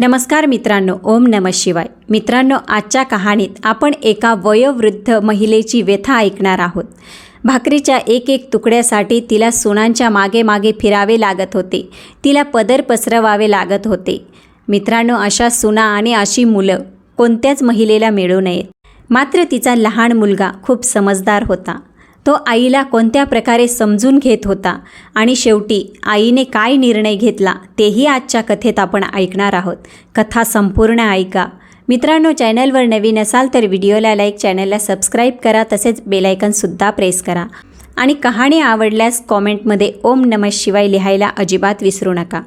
नमस्कार मित्रांनो ओम नम शिवाय. मित्रांनो आजच्या कहाणीत आपण एका वयोवृद्ध महिलेची व्यथा ऐकणार आहोत. भाकरीच्या एक एक तुकड्यासाठी तिला सुनांच्या मागे मागे फिरावे लागत होते. तिला पदर पसरवावे लागत होते. मित्रांनो अशा सुना आणि अशी मुलं कोणत्याच महिलेला मिळू नयेत. मात्र तिचा लहान मुलगा खूप समजदार होता. तो आईला कोणत्या प्रकारे समजून घेत होता आणि शेवटी आईने काय निर्णय घेतला तेही आजच्या कथेत आपण ऐकणार आहोत. कथा संपूर्ण ऐका. मित्रांनो चॅनलवर नवीन असाल तर व्हिडिओला लाईक चॅनलला सबस्क्राईब करा तसेच बेलायकनसुद्धा प्रेस करा. आणि कहाणी आवडल्यास कॉमेंटमध्ये ओम नमः शिवाय लिहायला अजिबात विसरू नका.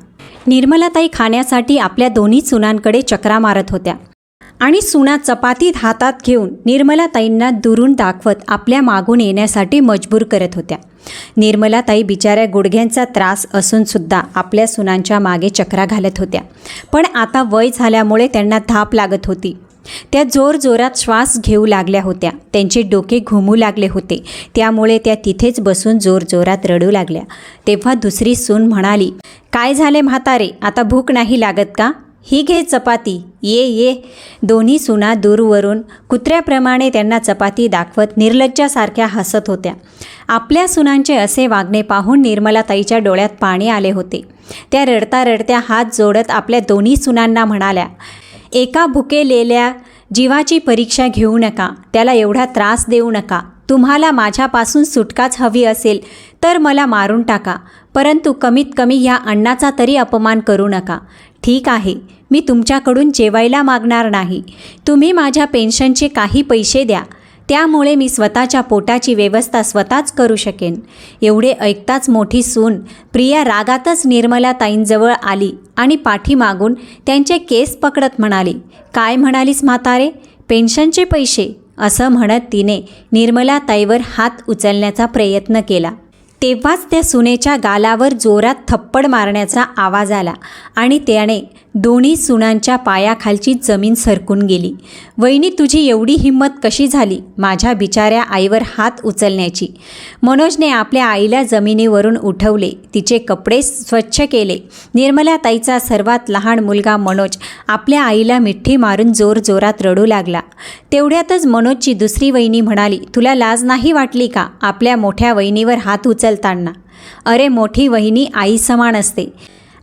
निर्मलाताई खाण्यासाठी आपल्या दोन्ही चुनांकडे चक्रा मारत होत्या. आणि सुना चपातीत हातात घेऊन निर्मलाताईंना दुरून दाखवत आपल्या मागून येण्यासाठी मजबूर करत होत्या. निर्मलाताई बिचाऱ्या गुडघ्यांचा त्रास असूनसुद्धा आपल्या सुनांच्या मागे चक्रा घालत होत्या. पण आता वय झाल्यामुळे त्यांना धाप लागत होती. त्या जोरजोरात श्वास घेऊ लागल्या होत्या. त्यांचे डोके घुमू लागले होते. त्यामुळे त्या तिथेच बसून जोरजोरात रडू लागल्या. तेव्हा दुसरी सून म्हणाली काय झाले म्हातारे? आता भूक नाही लागत का? ही घे चपाती ये ये. दोन्ही सुना दूरवरून कुत्र्याप्रमाणे त्यांना चपाती दाखवत निर्लज्जासारख्या हसत होत्या. आपल्या सुनांचे असे वागणे पाहून निर्मलाताईच्या डोळ्यात पाणी आले होते. त्या रडता रडत्या हात जोडत आपल्या दोन्ही सुनांना म्हणाल्या एका भुकेलेल्या जीवाची परीक्षा घेऊ नका. त्याला एवढा त्रास देऊ नका. तुम्हाला माझ्यापासून सुटकाच हवी असेल तर मला मारून टाका. परंतु कमीत कमी ह्या अण्णाचा तरी अपमान करू नका. ठीक आहे मी तुमच्याकडून जेवायला मागणार नाही. तुम्ही माझ्या पेन्शनचे काही पैसे द्या. त्यामुळे मी स्वतःच्या पोटाची व्यवस्था स्वतःच करू शकेन. एवढे ऐकताच मोठी सून प्रिया रागातच निर्मला ताईंजवळ आली आणि पाठीमागून त्यांचे केस पकडत म्हणाली काय म्हणालीस म्हातारे? पेन्शनचे पैसे? असं म्हणत तिने निर्मला ताईवर हात उचलण्याचा प्रयत्न केला. तेव्हाच त्या सुनेच्या गालावर जोरात थप्पड मारण्याचा आवाज आला आणि त्याने दोन्ही सुनांच्या पायाखालची जमीन सरकून गेली. वहिनी तुझी एवढी हिंमत कशी झाली माझ्या बिचाऱ्या आईवर हात उचलण्याची मनोजने आपल्या आईला जमिनीवरून उठवले. तिचे कपडे स्वच्छ केले. निर्मला ताईचा सर्वात लहान मुलगा मनोज. आपल्या आईला मिठी मारून जोरजोरात रडू लागला. तेवढ्यातच मनोजची दुसरी वहिनी म्हणाली तुला लाज नाही वाटली का? आपल्या मोठ्या वहिनीवर हात उचल बदलताना. अरे मोठी वहिनी आई समान असते.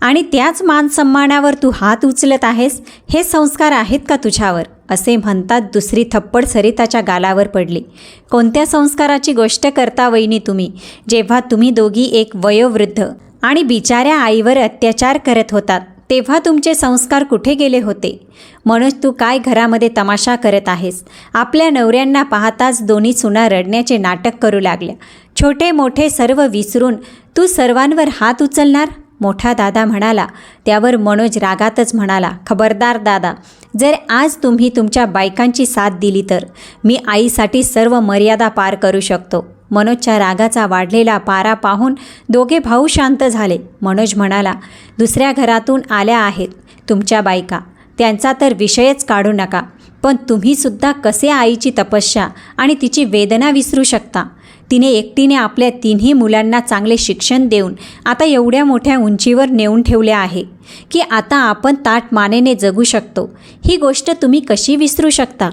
आणि त्याच मानसन्मानावर तू हात उचलत आहेस हे संस्कार आहेत का तुझ्यावर? असे म्हणतात दुसरी थप्पड सरिताच्या गालावर पडली. कोणत्या संस्काराची गोष्ट करता वहिनी तुम्ही? जेव्हा तुम्ही दोघी एक वयोवृद्ध आणि बिचाऱ्या आईवर अत्याचार करत होतात तेव्हा तुमचे संस्कार कुठे गेले होते? मनोज तू काय घरामध्ये तमाशा करत आहेस? आपल्या नवऱ्यांना पाहताच दोन्ही सुना रडण्याचे नाटक करू लागल्या. छोटे मोठे सर्व विसरून तू सर्वांवर हात उचलणार? मोठा दादा म्हणाला. त्यावर मनोज रागातच म्हणाला खबरदार दादा जर आज तुम्ही तुमच्या बायकांची साथ दिली तर मी आईसाठी सर्व मर्यादा पार करू शकतो. मनोजच्या रागाचा वाढलेला पारा पाहून दोघे भाऊ शांत झाले. मनोज म्हणाला दुसऱ्या घरातून आल्या आहेत तुमच्या बायका. त्यांचा तर विषयच काढू नका. पण तुम्हीसुद्धा कसे आईची तपस्या आणि तिची वेदना विसरू शकता? तिने एकटीने आपल्या तिन्ही मुलांना चांगले शिक्षण देऊन आता एवढ्या मोठ्या उंचीवर नेऊन ठेवले आहे की आता आपण ताट मानेने जगू शकतो. ही गोष्ट तुम्ही कशी विसरू शकता?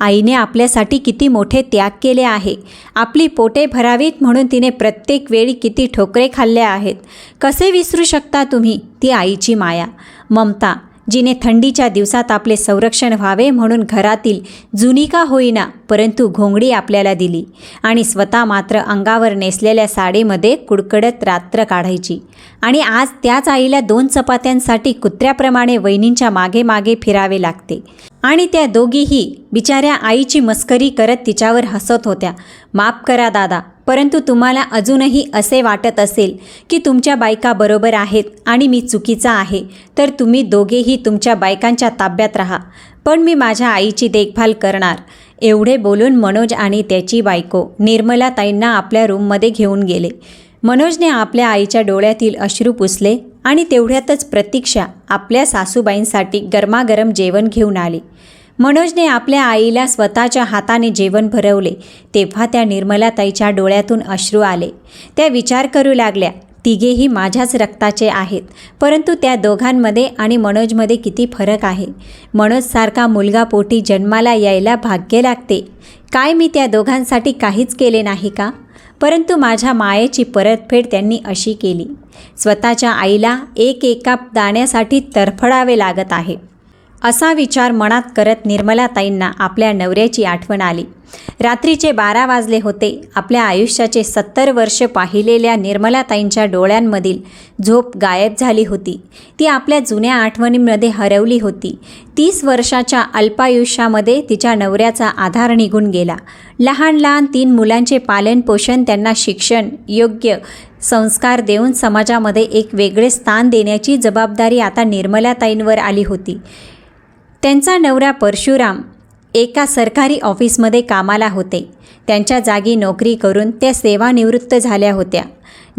आईने आपल्यासाठी किती मोठे त्याग केले आहे. आपली पोटे भरावीत म्हणून तिने प्रत्येक वेळी किती ठोकरे खाल्ले आहेत. कसे विसरू शकता तुम्ही ती आईची माया? ममता जिने थंडीच्या दिवसात आपले संरक्षण व्हावे म्हणून घरातील जुनी का होईना परंतु घोंगडी आपल्याला दिली आणि स्वतः मात्र अंगावर नेसलेल्या साडीमध्ये कुडकडत रात्र काढायची. आणि आज त्याच आईला दोन चपात्यांसाठी कुत्र्याप्रमाणे वहिनींच्या मागे मागे फिरावे लागते. आणि त्या दोघीही बिचाऱ्या आईची मस्करी करत तिच्यावर हसत होत्या. माफ करा दादा परंतु तुम्हाला अजूनही असे वाटत असेल की तुमच्या बायका बरोबर आहेत आणि मी चुकीचा आहे तर तुम्ही दोघेही तुमच्या बायकांच्या ताब्यात राहा. पण मी माझ्या आईची देखभाल करणार. एवढे बोलून मनोज आणि त्याची बायको निर्मला ताईंना आपल्या रूममध्ये घेऊन गेले. मनोजने आपल्या आईच्या डोळ्यातील अश्रू पुसले आणि तेवढ्यातच प्रतीक्षा आपल्या सासूबाईंसाठी गरमागरम जेवण घेऊन आली. मनोजने आपल्या आईला स्वतःच्या हाताने जेवण भरवले. तेव्हा त्या निर्मलाताईच्या डोळ्यातून अश्रू आले. त्या विचार करू लागल्या तिघेही माझ्याच रक्ताचे आहेत. परंतु त्या दोघांमध्ये आणि मनोजमध्ये किती फरक आहे. मनोजसारखा मुलगा पोटी जन्माला यायला भाग्य लागते. काय मी त्या दोघांसाठी काहीच केले नाही का? परंतु माझ्या मायेची परतफेड त्यांनी अशी केली. स्वतःच्या आईला एक एका दाण्यासाठी तरफडावे लागत आहे. असा विचार मनात करत निर्मलाताईंना आपल्या नवऱ्याची आठवण आली. रात्रीचे बारा वाजले होते. आपल्या आयुष्याचे सत्तर वर्ष पाहिलेल्या निर्मलाताईंच्या डोळ्यांमधील झोप गायब झाली होती. ती आपल्या जुन्या आठवणींमध्ये हरवली होती. तीस वर्षाच्या अल्पायुष्यामध्ये तिच्या नवऱ्याचा आधार निघून गेला. लहान लहान तीन मुलांचे पालनपोषण त्यांना शिक्षण योग्य संस्कार देऊन समाजामध्ये एक वेगळे स्थान देण्याची जबाबदारी आता निर्मलाताईंवर आली होती. त्यांचा नवरा परशुराम एका सरकारी ऑफिसमध्ये कामाला होते. त्यांच्या जागी नोकरी करून त्या सेवानिवृत्त झाल्या होत्या.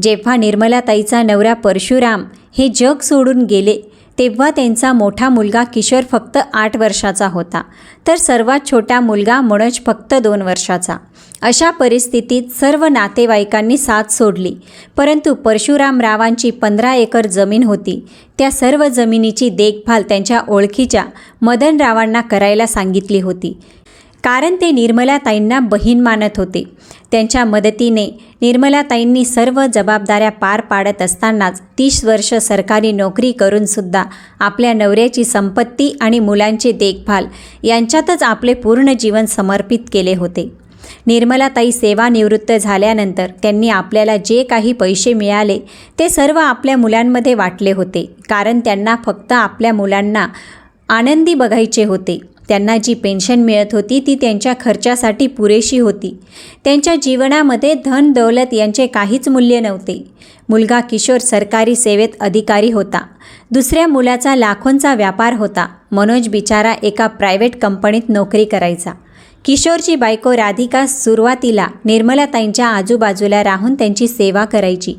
जेव्हा निर्मलाताईचा नवरा परशुराम हे जग सोडून गेले तेव्हा त्यांचा मोठा मुलगा किशोर फक्त आठ वर्षाचा होता. तर सर्वात छोटा मुलगा मनोज फक्त दोन वर्षाचा. अशा परिस्थितीत सर्व नातेवाईकांनी साथ सोडली. परंतु परशुरामरावांची पंधरा एकर जमीन होती. त्या सर्व जमिनीची देखभाल त्यांच्या ओळखीच्या मदनरावांना करायला सांगितली होती. कारण ते निर्मलाताईंना बहीण मानत होते. त्यांच्या मदतीने निर्मलाताईंनी सर्व जबाबदाऱ्या पार पाडत असतानाच तीस वर्ष सरकारी नोकरी करूनसुद्धा आपल्या नवऱ्याची संपत्ती आणि मुलांची देखभाल यांच्यातच आपले पूर्ण जीवन समर्पित केले होते. निर्मलाताई सेवानिवृत्त झाल्यानंतर त्यांनी आपल्याला जे काही पैसे मिळाले ते सर्व आपल्या मुलांमध्ये वाटले होते कारण त्यांना फक्त आपल्या मुलांना आनंदी बघायचे होते. त्यांना जी पेन्शन मिळत होती ती त्यांच्या खर्चासाठी पुरेशी होती. त्यांच्या जीवनामध्ये धन दौलत यांचे काहीच मूल्य नव्हते. मुलगा किशोर सरकारी सेवेत अधिकारी होता. दुसऱ्या मुलाचा लाखोंचा व्यापार होता. मनोज बिचारा एका प्रायव्हेट कंपनीत नोकरी करायचा. किशोरची बायको राधिका सुरुवातीला निर्मलाताईंच्या आजूबाजूला राहून त्यांची सेवा करायची.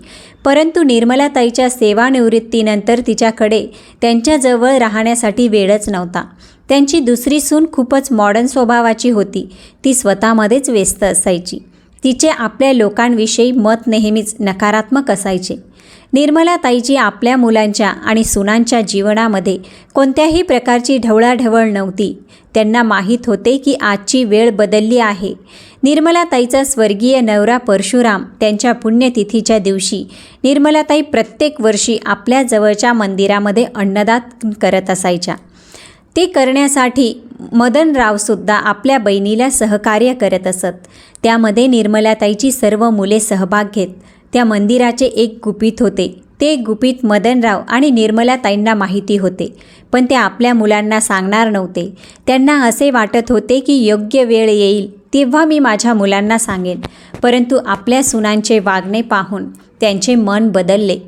परंतु निर्मलाताईच्या सेवानिवृत्तीनंतर तिच्याकडे त्यांच्याजवळ राहण्यासाठी वेळच नव्हता. त्यांची दुसरी सून खूपच मॉडर्न स्वभावाची होती. ती स्वतःमध्येच व्यस्त असायची. तिचे आपल्या लोकांविषयी मत नेहमीच नकारात्मक असायचे. निर्मलाताईची आपल्या मुलांच्या आणि सुनांच्या जीवनामध्ये कोणत्याही प्रकारची ढवळाढवळ नव्हती. त्यांना माहीत होते की आजची वेळ बदलली आहे. निर्मलाताईचा स्वर्गीय नवरा परशुराम त्यांच्या पुण्यतिथीच्या दिवशी निर्मलाताई प्रत्येक वर्षी आपल्या जवळच्या मंदिरामध्ये अन्नदान करत असायच्या. ते करण्यासाठी मदनरावसुद्धा आपल्या बहिणीला सहकार्य करत असत. त्यामध्ये निर्मलाताईची सर्व मुले सहभाग घेत त्या मंदिराचे एक गुपित होते. ते गुपित मदनराव आणि निर्मलाताईंना माहिती होते. पण ते आपल्या मुलांना सांगणार नव्हते. त्यांना असे वाटत होते की योग्य वेळ येईल तेव्हा मी माझ्या मुलांना सांगेन. परंतु आपल्या सुनांचे वागणे पाहून त्यांचे मन बदलले.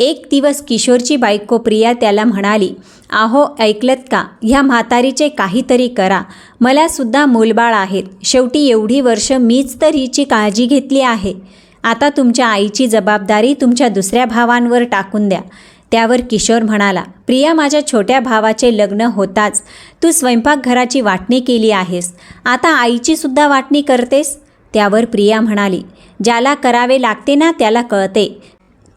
एक दिवस किशोरची बायको प्रिया त्याला म्हणाली आहो ऐकलत का? ह्या म्हातारीचे काहीतरी करा. मला सुद्धा मूलबाळ आहेत. शेवटी एवढी वर्ष मीच तर हिची काळजी घेतली आहे. आता तुमच्या आईची जबाबदारी तुमच्या दुसऱ्या भावांवर टाकून द्या. त्यावर किशोर म्हणाला प्रिया माझ्या छोट्या भावाचे लग्न होताच. तू स्वयंपाकघराची वाटणी केली आहेस. आता आईचीसुद्धा वाटणी करतेस? त्यावर प्रिया म्हणाली ज्याला करावे लागते ना त्याला कळते.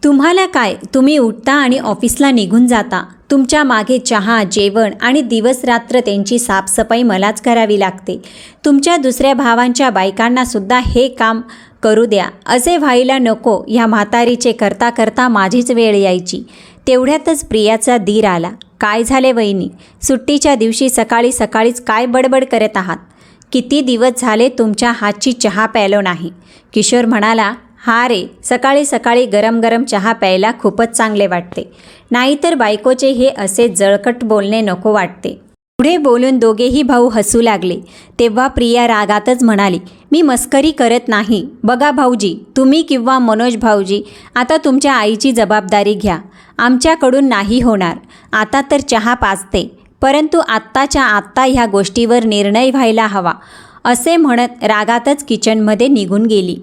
तुम्हाला काय? तुम्ही उठता आणि ऑफिसला निघून जाता. तुमच्या मागे चहा जेवण आणि दिवसरात्र त्यांची साफसफाई मलाच करावी लागते. तुमच्या दुसऱ्या भावांच्या बायकांनासुद्धा हे काम करू द्या. असे व्हायला नको. ह्या म्हातारीचे करता करता माझीच वेळ यायची. तेवढ्यातच प्रियाचा धीर आला. काय झाले वहिनी? सुट्टीच्या दिवशी सकाळी सकाळीच काय बडबड करत आहात? किती दिवस झाले तुमच्या हातची चहा प्यायलो नाही? किशोर म्हणाला हा रे सकाळी सकाळी गरम गरम चहा प्यायला खूपच चांगले वाटते. नाहीतर बायकोचे हे असे जळकट बोलणे नको वाटते. पुढे बोलून दोघेही भाऊ हसू लागले. तेव्हा प्रिया रागातच म्हणाली मी मस्करी करत नाही. बघा भाऊजी तुम्ही किंवा मनोज भाऊजी आता तुमच्या आईची जबाबदारी घ्या. आमच्याकडून नाही होणार. आता तर चहा पाजते. परंतु आत्ताच्या आत्ता ह्या गोष्टीवर निर्णय व्हायला हवा. असे म्हणत रागातच किचनमध्ये निघून गेली.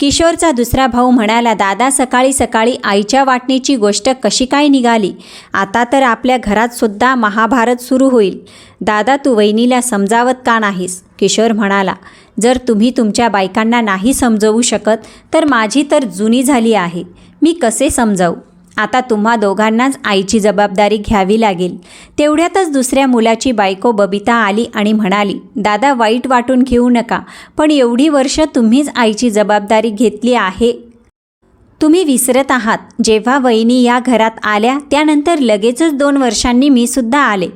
किशोरचा दुसरा भाऊ म्हणाला दादा सकाळी सकाळी आईच्या वाटणीची गोष्ट कशी काय निघाली? आता तर आपल्या घरातसुद्धा महाभारत सुरू होईल. दादा तू वहिनीला समजावत का नाहीस? किशोर म्हणाला जर तुम्ही तुमच्या बायकांना नाही समजवू शकत तर माझी तर जुनी झाली आहे. मी कसे समजावू? आता तुम्हा दोघांनाच आईची जबाबदारी घ्यावी लागेल. तेवढ्यातच दुसऱ्या मुलाची बायको बबिता आली आणि म्हणाली दादा वाईट वाटून घेऊ नका पण एवढी वर्ष तुम्हीच आईची जबाबदारी घेतली आहे. तुम्ही विसरत आहात. जेव्हा वहिनी या घरात आल्या त्यानंतर लगेचच दोन वर्षांनी मी सुद्धा आले.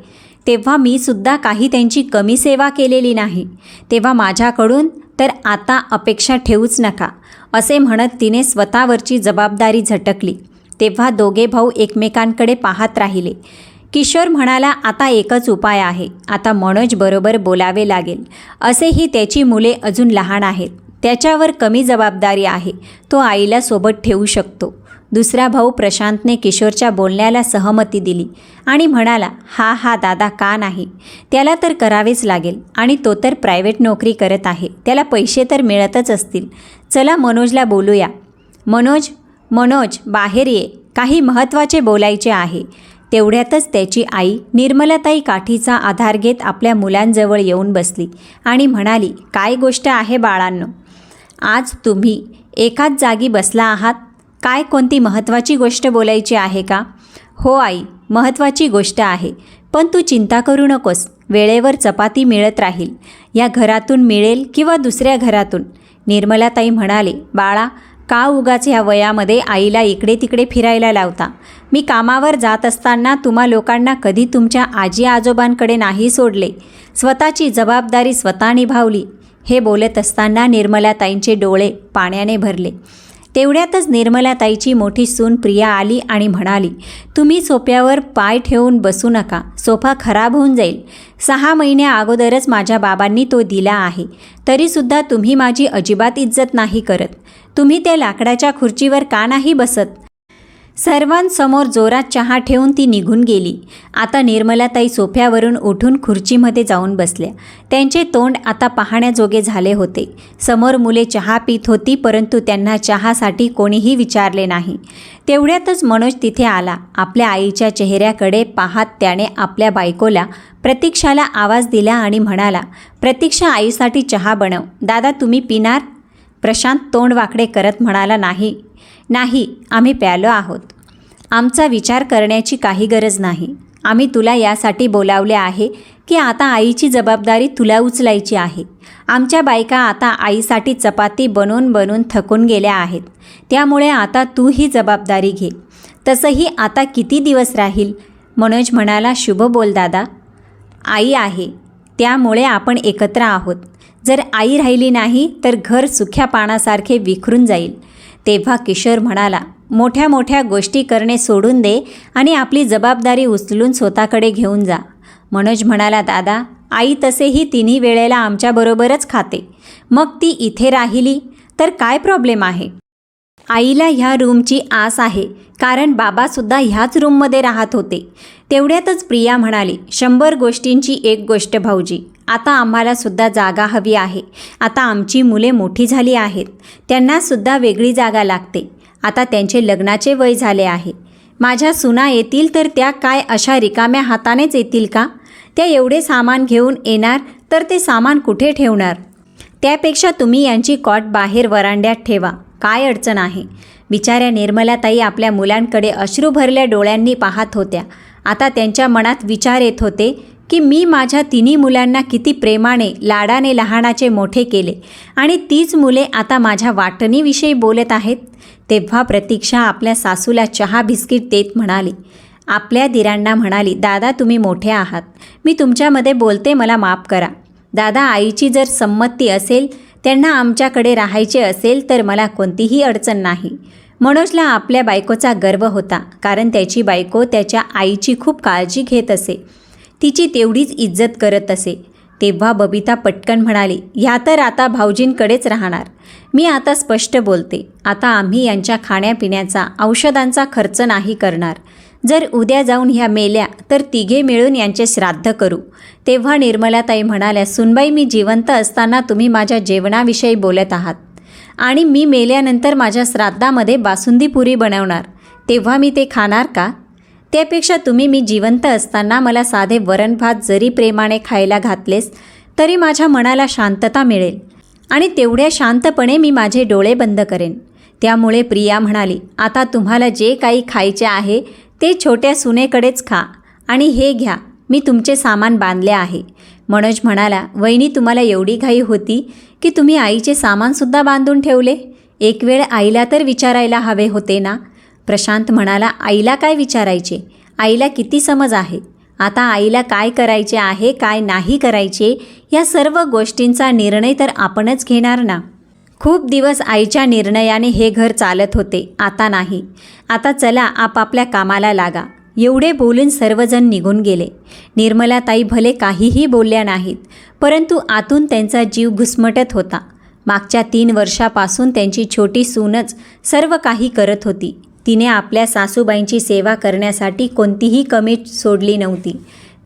तेव्हा मी सुद्धा काही त्यांची कमी सेवा केलेली नाही. तेव्हा माझ्याकडून तर आता अपेक्षा ठेवूच नका असे म्हणत तिने स्वतःवरची जबाबदारी झटकली. तेव्हा दोघे भाऊ एकमेकांकडे पाहत राहिले. किशोर म्हणाला आता एकच उपाय आहे. आता मनोज बरोबर बोलावे लागेल. असेही त्याची मुले अजून लहान आहेत. त्याच्यावर कमी जबाबदारी आहे. तो आईला सोबत ठेवू शकतो. दुसरा भाऊ प्रशांतने किशोरच्या बोलण्याला सहमती दिली आणि म्हणाला हा हा दादा का नाही? त्याला तर करावेच लागेल आणि तो तर प्रायव्हेट नोकरी करत आहे. त्याला पैसे तर मिळतच असतील. चला मनोजला बोलूया. मनोज मनोज बाहेर ये. काही महत्त्वाचे बोलायचे आहे. तेवढ्यातच त्याची आई निर्मलताई काठीचा आधार घेत आपल्या मुलांजवळ येऊन बसली आणि म्हणाली काय गोष्ट आहे बाळांनो? आज तुम्ही एकाच जागी बसला आहात? काय कोणती महत्त्वाची गोष्ट बोलायची आहे का? हो आई महत्त्वाची गोष्ट आहे. पण तू चिंता करू नकोस. वेळेवर चपाती मिळत राहील. या घरातून मिळेल किंवा दुसऱ्या घरातून? निर्मलाताई म्हणाले बाळा का उगाच ह्या वयामध्ये आईला इकडे तिकडे फिरायला लावता? मी कामावर जात असताना तुम्हा लोकांना कधी तुमच्या आजी आजोबांकडे नाही सोडले. स्वतःची जबाबदारी स्वतः निभावली. हे बोलत असताना निर्मलाताईंचे डोळे पाण्याने भरले. तेवढ्यातच निर्मलाताईची मोठी सून प्रिया आली आणि म्हणाली तुम्ही सोप्यावर पाय ठेवून बसू नका. सोफा खराब होऊन जाईल. सहा महिन्या अगोदरच माझ्या बाबांनी तो दिला आहे. तरीसुद्धा तुम्ही माझी अजिबात इज्जत नाही करत. तुम्ही त्या लाकडाच्या खुर्चीवर का नाही बसत? सर्वांसमोर जोरात चहा ठेवून ती निघून गेली. आता निर्मलाताई सोफ्यावरून उठून खुर्चीमध्ये जाऊन बसल्या. त्यांचे तोंड आता पाहण्याजोगे झाले होते. समोर मुले चहा पित होती परंतु त्यांना चहासाठी कोणीही विचारले नाही. तेवढ्यातच मनोज तिथे आला. आपल्या आईच्या चेहऱ्याकडे पाहत त्याने आपल्या बायकोला प्रतीक्षाला आवाज दिला आणि म्हणाला प्रतीक्षा आईसाठी चहा बनव. दादा तुम्ही पिणार? प्रशांत तोंड वाकडे करत म्हणाला नाही. नाही आम्ही प्यालो आहोत. आमचा विचार करण्याची काही गरज नाही. आम्ही तुला यासाठी बोलावले आहे की आता आईची जबाबदारी तुला उचलायची आहे. आमच्या बायका आता आईसाठी चपाती बनवून बनवून थकून गेल्या आहेत. त्यामुळे आता तू ही जबाबदारी घे. तसंही आता किती दिवस राहील? मनोज म्हणाला शुभ बोल दादा. आई आहे. त्यामुळे आपण एकत्र आहोत. जर आई राहिली नाही तर घर सुख्या पानासारखे विखरून जाईल. तेव्हा किशोर म्हणाला मोठ्या मोठ्या गोष्टी करणे सोडून दे आणि आपली जबाबदारी उचलून स्वतःकडे घेऊन जा. मनोज म्हणाला दादा आई तसेही तिन्ही वेळेला आमच्याबरोबरच खाते. मग ती इथे राहिली तर काय प्रॉब्लेम आहे? आईला ह्या रूमची आस आहे कारण बाबासुद्धा ह्याच रूममध्ये राहत होते. तेवढ्यातच प्रिया म्हणाली शंभर गोष्टींची एक गोष्ट भाऊजी आता आम्हालासुद्धा जागा हवी आहे. आता आमची मुले मोठी झाली आहेत. त्यांनासुद्धा वेगळी जागा लागते. आता त्यांचे लग्नाचे वय झाले आहे. माझ्या सुना येतील तर त्या काय अशा रिकाम्या हातानेच येतील का? त्या एवढे सामान घेऊन येणार तर ते सामान कुठे ठेवणार? त्यापेक्षा तुम्ही यांची कॉट बाहेर वरांड्यात ठेवा. काय अडचण आहे? बिचाऱ्या निर्मलाताई आपल्या मुलांकडे अश्रू भरल्या डोळ्यांनी पाहत होत्या. आता त्यांच्या मनात विचार येत होते की मी माझ्या तिन्ही मुलांना किती प्रेमाने लाडाने लहानाचे मोठे केले आणि तीच मुले आता माझ्या वाटणीविषयी बोलत आहेत? तेव्हा प्रतीक्षा आपल्या सासूला चहा बिस्किट देत म्हणाली. आपल्या दिरांना म्हणाली दादा तुम्ही मोठे आहात. मी तुमच्यामध्ये बोलते मला माफ करा. दादा आईची जर संमती असेल त्यांना आमच्याकडे राहायचे असेल तर मला कोणतीही अडचण नाही. मनोजला आपल्या बायकोचा गर्व होता कारण त्याची बायको त्याच्या आईची खूप काळजी घेत असे. तिची तेवढीच इज्जत करत असे. तेव्हा बबिता पटकन म्हणाली ह्या तर आता भाऊजींकडेच राहणार. मी आता स्पष्ट बोलते. आता आम्ही यांच्या खाण्यापिण्याचा औषधांचा खर्च नाही करणार. जर उद्या जाऊन ह्या मेल्या तर तिघे मिळून यांचे श्राद्ध करू. तेव्हा निर्मलाताई म्हणाल्या सुनबाई मी जिवंत असताना तुम्ही माझ्या जेवणाविषयी बोलत आहात. आणि मी मेल्यानंतर माझ्या श्राद्धामध्ये बासुंदी पुरी बनवणार. तेव्हा मी ते खाणार का? त्यापेक्षा तुम्ही मी जिवंत असताना मला साधे वरण भात जरी प्रेमाने खायला घातलेस तरी माझ्या मनाला शांतता मिळेल. आणि तेवढ्या शांतपणे मी माझे डोळे बंद करेन. त्यामुळे प्रिया म्हणाली आता तुम्हाला जे काही खायचे आहे ते छोट्या सुनेकडेच खा आणि हे घ्या मी तुमचे सामान बांधले आहे. मनोज म्हणाला वहिनी तुम्हाला एवढी घाई होती की तुम्ही आईचे सामानसुद्धा बांधून ठेवले? एक वेळ आईला तर विचारायला हवे होते ना? प्रशांत म्हणाला आईला काय विचारायचे? आईला किती समज आहे? आता आईला काय करायचे आहे काय नाही करायचे या सर्व गोष्टींचा निर्णय तर आपणच घेणार ना? खूप दिवस आईच्या निर्णयाने हे घर चालत होते आता नाही. आता चला आपापल्या कामाला लागा. एवढे बोलून सर्वजण निघून गेले. निर्मलाताई भले काहीही बोलल्या नाहीत परंतु आतून त्यांचा जीव घुसमटत होता. मागच्या तीन वर्षापासून त्यांची छोटी सूनच सर्व काही करत होती. तिने आपल्या सासूबाईंची सेवा करण्यासाठी कोणतीही कमी सोडली नव्हती.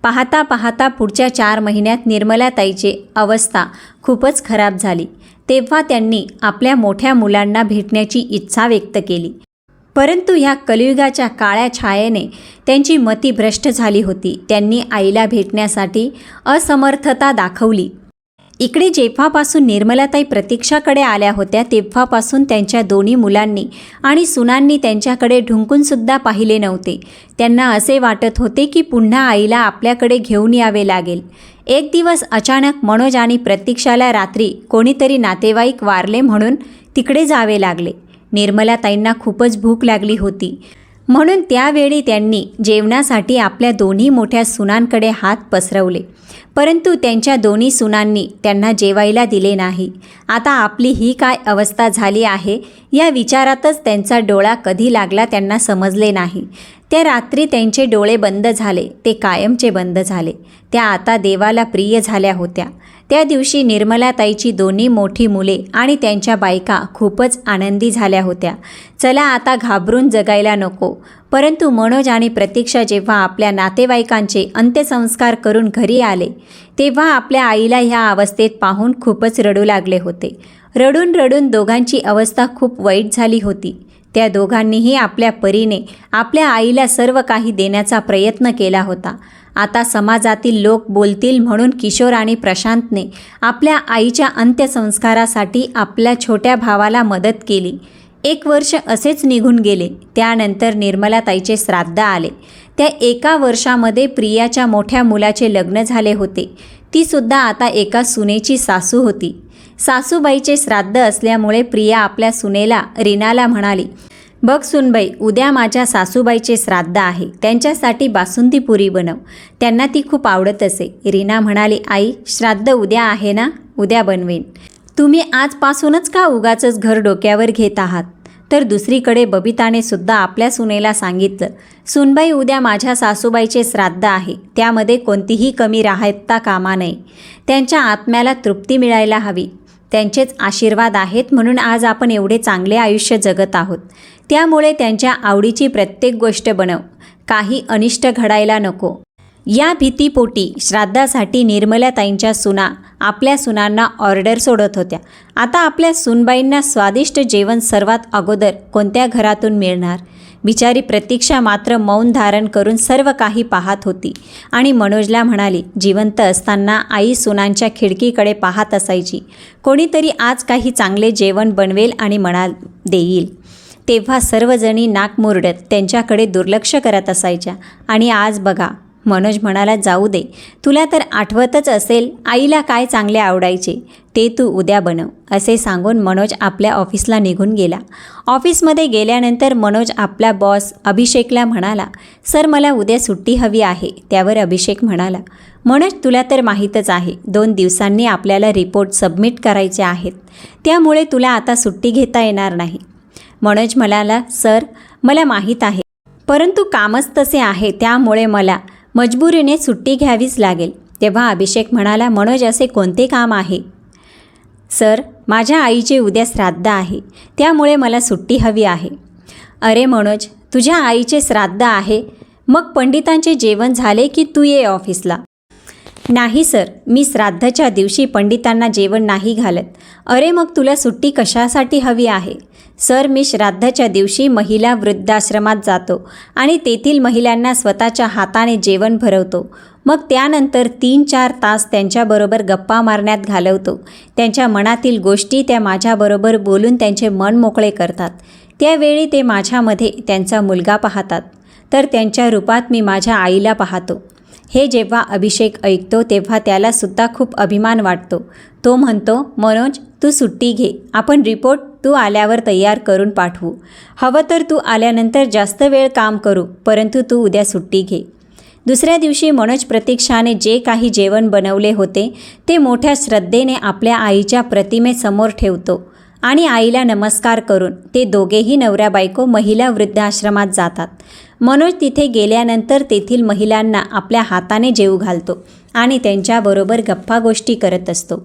पाहता पाहता पुढच्या चार महिन्यात निर्मलाताईची अवस्था खूपच खराब झाली. तेव्हा त्यांनी आपल्या मोठ्या मुलांना भेटण्याची इच्छा व्यक्त केली. परंतु ह्या कलियुगाच्या काळ्या छायेने त्यांची मती भ्रष्ट झाली होती. त्यांनी आईला भेटण्यासाठी असमर्थता दाखवली. इकडे जेव्हापासून निर्मलाताई प्रतीक्षाकडे आल्या होत्या तेव्हापासून त्यांच्या दोन्ही मुलांनी आणि सुनांनी त्यांच्याकडे ढुंकूनसुद्धा पाहिले नव्हते. त्यांना असे वाटत होते की पुन्हा आईला आपल्याकडे घेऊन यावे लागेल. एक दिवस अचानक मनोज आणि प्रतीक्षाला रात्री कोणीतरी नातेवाईक वारले म्हणून तिकडे जावे लागले. निर्मलाताईंना खूपच भूक लागली होती. म्हणून त्यावेळी त्यांनी जेवणासाठी आपल्या दोन्ही मोठ्या सुनांकडे हात पसरवले. परंतु त्यांच्या दोन्ही सुनांनी त्यांना जेवायला दिले नाही. आता आपली ही काय अवस्था झाली आहे? या विचारातच त्यांचा डोळा कधी लागला त्यांना समजले नाही. त्या रात्री त्यांचे डोळे बंद झाले. ते कायमचे बंद झाले. त्या आता देवाला प्रिय झाल्या होत्या. त्या दिवशी निर्मलाताईची दोन्ही मोठी मुले आणि त्यांच्या बायका खूपच आनंदी झाल्या होत्या. चला आता घाबरून जगायला नको. परंतु मनोज आणि प्रतीक्षा जेव्हा आपल्या नातेवाईकांचे अंत्यसंस्कार करून घरी आले तेव्हा आपल्या आईला ह्या अवस्थेत पाहून खूपच रडू लागले होते. रडून रडून दोघांची अवस्था खूप वाईट झाली होती. त्या दोघांनीही आपल्या परीने आपल्या आईला सर्व काही देण्याचा प्रयत्न केला होता. आता समाजातील लोक बोलतील म्हणून किशोर आणि प्रशांतने आपल्या आईच्या अंत्यसंस्कारासाठी आपल्या छोट्या भावाला मदत केली. एक वर्ष असेच निघून गेले. त्यानंतर निर्मलाताईचे श्राद्ध आले. त्या एका वर्षामध्ये प्रियाच्या मोठ्या मुलाचे लग्न झाले होते. तीसुद्धा आता एका सुनेची सासू होती. सासूबाईचे श्राद्ध असल्यामुळे प्रिया आपल्या सुनेला रीनाला म्हणाली बघ सुनबाई उद्या माझ्या सासूबाईचे श्राद्ध आहे त्यांच्यासाठी बासुंदी पुरी बनव. त्यांना ती खूप आवडत असे रीना म्हणाली आई श्राद्ध उद्या आहे ना? उद्या बनवेन. तुम्ही आजपासूनच का उगाचंच घर डोक्यावर घेत आहात? तर दुसरीकडे बबिताने सुद्धा आपल्या सुनेला सांगितलं सुनबाई उद्या माझ्या सासूबाईचे श्राद्ध आहे. त्यामध्ये कोणतीही कमी राहता कामा नये. त्यांच्या आत्म्याला तृप्ती मिळायला हवी. त्यांचेच आशीर्वाद आहेत म्हणून आज आपण एवढे चांगले आयुष्य जगत आहोत. त्यामुळे त्यांच्या आवडीची प्रत्येक गोष्ट बनव. काही अनिष्ट घडायला नको. या भीतीपोटी श्राद्धासाठी निर्मलाताईंच्या सुना आपल्या सुनांना ऑर्डर सोडत होत्या. आता आपल्या सुनबाईंना स्वादिष्ट जेवण सर्वात अगोदर कोणत्या घरातून मिळणार? बिचारी प्रतीक्षा मात्र मौन धारण करून सर्व काही पाहत होती. आणि मनोजला म्हणाली जिवंत असताना आई सुनांच्या खिडकीकडे पाहत असायची. कोणीतरी आज काही चांगले जेवण बनवेल आणि म्हणाल देईल. तेव्हा सर्वजणी नाकमुरडत त्यांच्याकडे दुर्लक्ष करत असायच्या. आणि आज बघा मनोज म्हणाला जाऊ दे. तुला तर आठवतच असेल आईला काय चांगले आवडायचे. ते तू उद्या बनव असे सांगून मनोज आपल्या ऑफिसला निघून गेला. ऑफिसमध्ये गेल्यानंतर मनोज आपला बॉस अभिषेकला म्हणाला सर मला उद्या सुट्टी हवी आहे. त्यावर अभिषेक म्हणाला मनोज तुला तर माहीतच आहे दोन दिवसांनी आपल्याला रिपोर्ट सबमिट करायचे आहेत. त्यामुळे तुला आता सुट्टी घेता येणार नाही. मनोज म्हणाला सर मला माहीत आहे. परंतु कामच तसे आहे त्यामुळे मला मजबुरीने सुट्टी घ्यावीच लागेल. तेव्हा अभिषेक म्हणाला मनोज असे कोणते काम आहे? सर माझ्या आईचे उद्या श्राद्ध आहे. त्यामुळे मला सुट्टी हवी आहे. अरे मनोज तुझ्या आईचे श्राद्ध आहे. मग पंडितांचे जेवण झाले की तू ये ऑफिसला? नाही सर. मी श्राद्धाच्या दिवशी पंडितांना जेवण नाही घालत. अरे मग तुला सुट्टी कशासाठी हवी आहे? सर मी श्राद्धाच्या दिवशी महिला वृद्धाश्रमात जातो आणि तेथील महिलांना स्वतःच्या हाताने जेवण भरवतो. मग त्यानंतर तीन चार तास त्यांच्याबरोबर गप्पा मारण्यात घालवतो. त्यांच्या मनातील गोष्टी त्या माझ्याबरोबर बोलून त्यांचे मन मोकळे करतात. त्यावेळी ते माझ्यामध्ये त्यांचा मुलगा पाहतात. तर त्यांच्या रूपात मी माझ्या आईला पाहतो. हे जेव्हा अभिषेक ऐकतो तेव्हा त्यालासुद्धा खूप अभिमान वाटतो. तो म्हणतो मनोज तू सुट्टी घे. आपण रिपोर्ट तू आल्यावर तयार करून पाठवू. हवं तर तू आल्यानंतर जास्त वेळ काम करू परंतु तू उद्या सुट्टी घे. दुसऱ्या दिवशी मनोज प्रतीक्षाने जे काही जेवण बनवले होते ते मोठ्या श्रद्धेने आपल्या आईच्या प्रतिमेसमोर ठेवतो आणि आईला नमस्कार करून ते दोघेही नवऱ्या बायको महिला वृद्धाश्रमात जातात. मनोज तिथे गेल्यानंतर तेथील महिलांना आपल्या हाताने जेव घालतो आणि त्यांच्याबरोबर गप्पा गोष्टी करत असतो.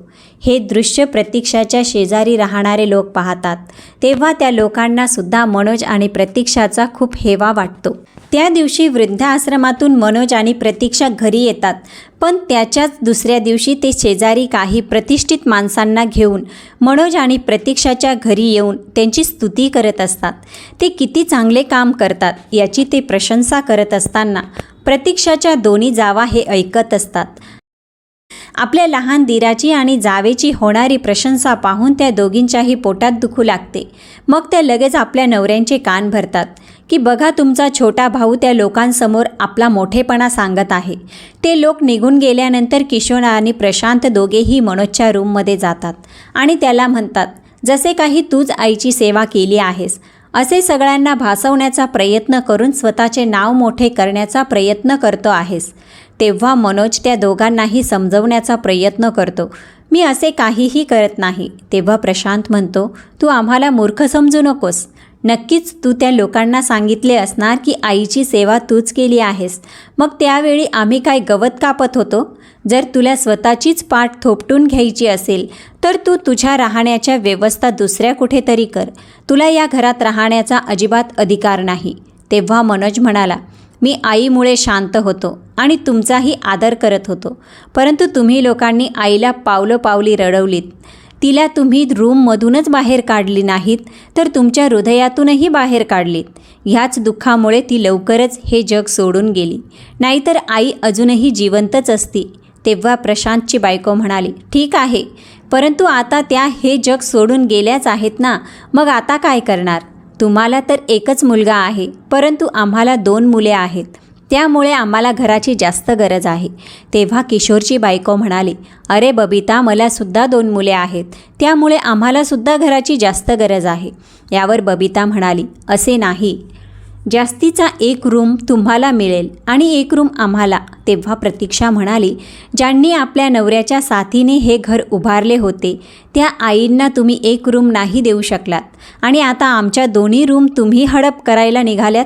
हे दृश्य प्रतीक्षाच्या शेजारी राहणारे लोक पाहतात. तेव्हा त्या लोकांना सुद्धा मनोज आणि प्रतीक्षाचा खूप हेवा वाटतो. त्या दिवशी वृद्धाश्रमातून मनोज आणि प्रतीक्षा घरी येतात. पण त्याच्याच दुसऱ्या दिवशी ते शेजारी काही प्रतिष्ठित माणसांना घेऊन मनोज आणि प्रतीक्षाच्या घरी येऊन त्यांची स्तुती करत असतात. ते किती चांगले काम करतात याची ते प्रशंसा करत असताना प्रतीक्षाच्या दोन्ही जावा हे ऐकत असतात. आपल्या लहान दिराची आणि जावेची होणारी प्रशंसा पाहून त्या दोघींच्याही पोटात दुखू लागते. मग त्या लगेच आपल्या नवऱ्यांचे कान भरतात की बघा तुमचा छोटा भाऊ त्या लोकांसमोर आपला मोठेपणा सांगत आहे ते लोक निघून गेल्यानंतर किशोर आणि प्रशांत दोघेही मनोजच्या रूममध्ये जातात आणि त्याला म्हणतात जसे काही तूच आईची सेवा केली आहेस असे सगळ्यांना भासवण्याचा प्रयत्न करून स्वतःचे नाव मोठे करण्याचा प्रयत्न करतो आहेस. तेव्हा मनोज त्या दोघांनाही समजवण्याचा प्रयत्न करतो. मी असे काहीही करत नाही. तेव्हा प्रशांत म्हणतो तू आम्हाला मूर्ख समजू नकोस. नक्कीच तू त्या लोकांना सांगितले असणार की आईची सेवा तूच केली आहेस. मग त्यावेळी आम्ही काय गवत कापत होतो? जर तुला स्वतःचीच पाठ थोपटून घ्यायची असेल तर तू तुझ्या राहण्याच्या व्यवस्था दुसऱ्या कुठेतरी कर. तुला या घरात राहण्याचा अजिबात अधिकार नाही. तेव्हा मनोज म्हणाला मी आईमुळे शांत होतो आणि तुमचाही आदर करत होतो. परंतु तुम्ही लोकांनी आईला पावलोपावली रडवलीत. तिला तुम्ही रूममधूनच बाहेर काढली नाहीत तर तुमच्या हृदयातूनही बाहेर काढलीत. ह्याच दुःखामुळे ती लवकरच हे जग सोडून गेली. नाहीतर आई अजूनही जिवंतच असती. तेव्हा प्रशांतची बायको म्हणाली ठीक आहे परंतु आता त्या हे जग सोडून गेल्याच आहेत ना मग आता काय करणार? तुम्हाला तर एकच मुलगा आहे परंतु आम्हाला दोन मुले आहेत. त्यामुळे आम्हाला घराची जास्त गरज आहे. तेव्हा किशोरची बायको म्हणाली अरे बबिता मलासुद्धा दोन मुले आहेत. त्यामुळे आम्हालासुद्धा घराची जास्त गरज आहे. यावर बबिता म्हणाली असे नाही. जास्तीचा एक रूम तुम्हाला मिळेल आणि एक रूम आम्हाला. तेव्हा प्रतीक्षा म्हणाली ज्यांनी आपल्या नवऱ्याच्या साथीने हे घर उभारले होते त्या आईंना तुम्ही एक रूम नाही देऊ शकलात. आणि आता आमच्या दोन्ही रूम तुम्ही हडप करायला निघाल्यात?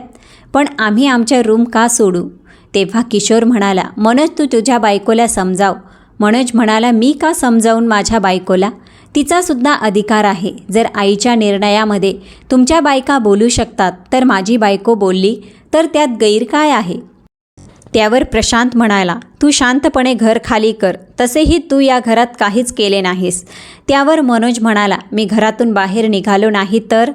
पण आम्ही आमच्या रूम का सोडू? तेव्हा किशोर म्हणाला मनोज तू तुझ्या बायकोला समजाव. मनोज म्हणाला मी का समजावून माझ्या बायकोला? तिचासुद्धा अधिकार आहे. जर आईच्या निर्णयामध्ये तुमच्या बायका बोलू शकतात तर माझी बायको बोलली तर त्यात गैर काय आहे? त्यावर प्रशांत म्हणाला तू शांतपणे घर खाली कर. तसेही तू या घरात काहीच केले नाहीस. त्यावर मनोज म्हणाला मी घरातून बाहेर निघालो नाही तर?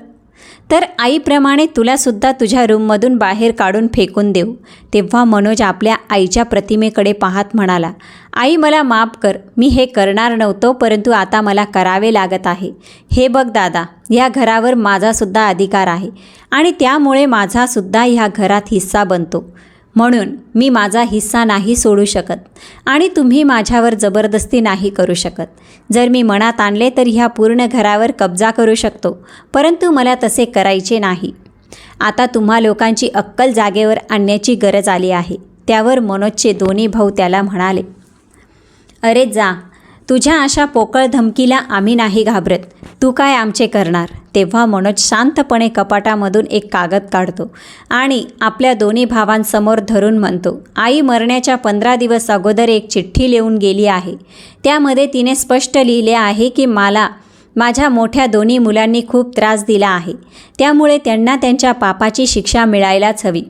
तर आईप्रमाणे तुलासुद्धा तुझ्या रूममधून बाहेर काढून फेकून देऊ. तेव्हा मनोज आपल्या आईच्या प्रतिमेकडे पाहत म्हणाला आई मला माफ कर. मी हे करणार नव्हतो परंतु आता मला करावे लागत आहे. हे बघ दादा ह्या घरावर माझासुद्धा अधिकार आहे आणि त्यामुळे माझासुद्धा ह्या घरात हिस्सा बनतो. म्हणून मी माझा हिस्सा नाही सोडू शकत आणि तुम्ही माझ्यावर जबरदस्ती नाही करू शकत. जर मी मनात आणले तर ह्या पूर्ण घरावर कब्जा करू शकतो परंतु मला तसे करायचे नाही. आता तुम्हा लोकांची अक्कल जागेवर आणण्याची गरज आली आहे. त्यावर मनोजचे दोन्ही भाऊ त्याला म्हणाले अरे जा तुझ्या अशा पोकळ धमकीला आम्ही नाही घाबरत. तू काय आमचे करणार? तेव्हा मनोज शांतपणे कपाटामधून एक कागद काढतो आणि आपल्या दोन्ही भावांसमोर धरून म्हणतो आई मरण्याच्या पंधरा दिवस अगोदर एक चिठ्ठी लिहून गेली आहे. त्यामध्ये तिने स्पष्ट लिहिले आहे की मला माझ्या मोठ्या दोन्ही मुलांनी खूप त्रास दिला आहे. त्यामुळे त्यांना त्यांच्या पापाची शिक्षा मिळायलाच हवी.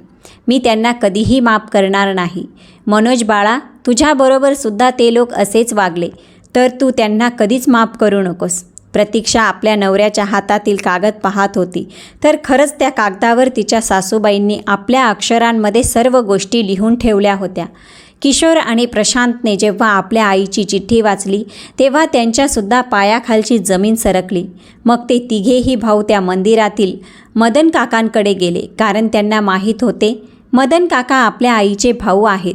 मी त्यांना कधीही माफ करणार नाही. मनोज बाळा तुझ्याबरोबर सुद्धा ते लोक असेच वागले. तर तू त्यांना कधीच माफ करू नकोस. प्रतीक्षा आपल्या नवऱ्याच्या हातातील कागद पाहत होती. तर खरंच त्या कागदावर तिच्या सासूबाईंनी आपल्या अक्षरांमध्ये सर्व गोष्टी लिहून ठेवल्या होत्या. किशोर आणि प्रशांतने जेव्हा आपल्या आईची चिठ्ठी वाचली तेव्हा त्यांच्यासुद्धा पायाखालची जमीन सरकली. मग ते तिघेही भाऊ त्या मंदिरातील मदन काकांकडे गेले कारण त्यांना माहीत होते मदन काका आपल्या आईचे भाऊ आहेत.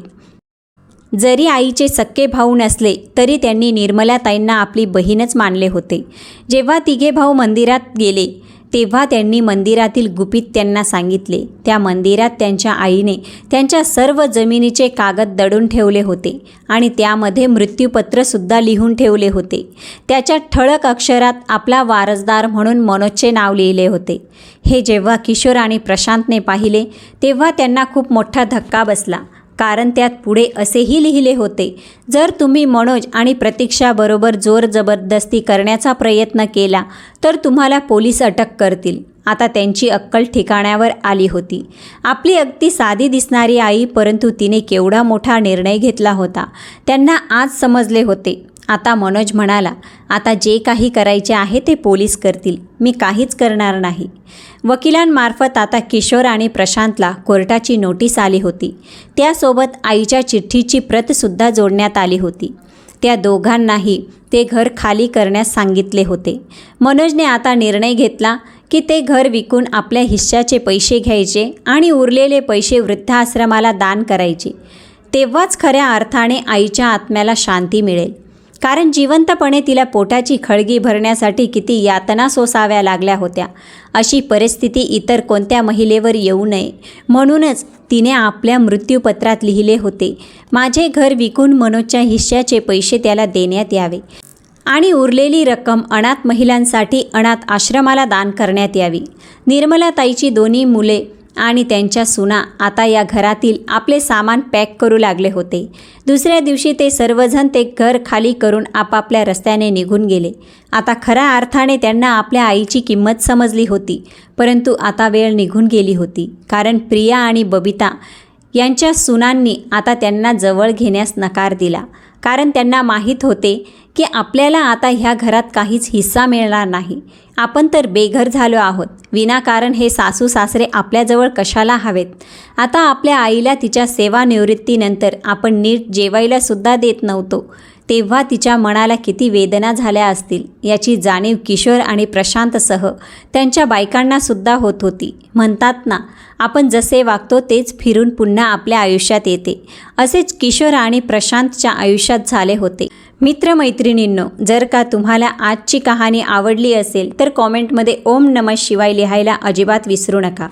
जरी आईचे सक्के भाऊ नसले तरी त्यांनी निर्मलाताईंना आपली बहीणच मानले होते. जेव्हा तिघे भाऊ मंदिरात गेले तेव्हा त्यांनी मंदिरातील गुपित त्यांना सांगितले. त्या मंदिरात त्यांच्या आईने त्यांच्या सर्व जमिनीचे कागद दडून ठेवले होते आणि त्यामध्ये मृत्यूपत्रसुद्धा लिहून ठेवले होते. त्याच्या ठळक अक्षरात आपला वारसदार म्हणून मनोजचे नाव लिहिले होते. हे जेव्हा किशोर आणि प्रशांतने पाहिले तेव्हा त्यांना खूप मोठा धक्का बसला. कारण त्यात पुढे असेही लिहिले होते जर तुम्ही मनोज आणि प्रतीक्षाबरोबर जोर जबरदस्ती करण्याचा प्रयत्न केला तर तुम्हाला पोलीस अटक करतील. आता त्यांची अक्कल ठिकाण्यावर आली होती. आपली अगदी साधी दिसणारी आई परंतु तिने केवढा मोठा निर्णय घेतला होता त्यांना आज समजले होते. आता मनोज म्हणाला आता जे काही करायचे आहे ते पोलीस करतील. मी काहीच करणार नाही. वकिलांमार्फत आता किशोर आणि प्रशांतला कोर्टाची नोटीस आली होती. त्यासोबत आईच्या चिठ्ठीची प्रतसुद्धा जोडण्यात आली होती. त्या दोघांनाही ते घर खाली करण्यास सांगितले होते. मनोजने आता निर्णय घेतला की ते घर विकून आपल्या हिश्श्याचे पैसे घ्यायचे आणि उरलेले पैसे वृद्धाश्रमाला दान करायचे. तेव्हाच खऱ्या अर्थाने आईच्या आत्म्याला शांती मिळेल. कारण जिवंतपणे तिला पोटाची खळगी भरण्यासाठी किती यातना सोसाव्या लागल्या होत्या. अशी परिस्थिती इतर कोणत्या महिलेवर येऊ नये. म्हणूनच तिने आपल्या मृत्यूपत्रात लिहिले होते माझे घर विकून मनोजच्या हिश्श्याचे पैसे त्याला देण्यात यावे आणि उरलेली रक्कम अनाथ महिलांसाठी अनाथ आश्रमाला दान करण्यात यावी. निर्मलाताईची दोन्ही मुले आणि त्यांच्या सुना आता या घरातील आपले सामान पॅक करू लागले होते. दुसऱ्या दिवशी ते सर्वजण ते घर खाली करून आपापल्या रस्त्याने निघून गेले. आता खऱ्या अर्थाने त्यांना आपल्या आईची किंमत समजली होती परंतु आता वेळ निघून गेली होती कारण प्रिया आणि बबिता यांच्या सुनांनी आता त्यांना जवळ घेण्यास नकार दिला. कारण त्यांना माहीत होते की आपल्याला आता ह्या घरात काहीच हिस्सा मिळणार नाही. आपण तर बेघर झालो आहोत. विनाकारण हे सासू सासरे आपल्याजवळ कशाला हवेत? आता आपल्या आईला तिच्या सेवानिवृत्तीनंतर आपण नीट जेवायलासुद्धा देत नव्हतो. तेव्हा तिच्या मनाला किती वेदना झाल्या असतील याची जाणीव किशोर आणि प्रशांतसह त्यांच्या बायकांनासुद्धा होत होती. म्हणतात ना आपण जसे वागतो तेच फिरून पुन्हा आपल्या आयुष्यात येते असेच किशोर आणि प्रशांतच्या आयुष्यात झाले होते. मित्रमैत्रिणींनो जर का तुम्हाला आजची कहाणी आवडली असेल तर कॉमेंटमध्ये ओम नमः शिवाय लिहायला अजिबात विसरू नका.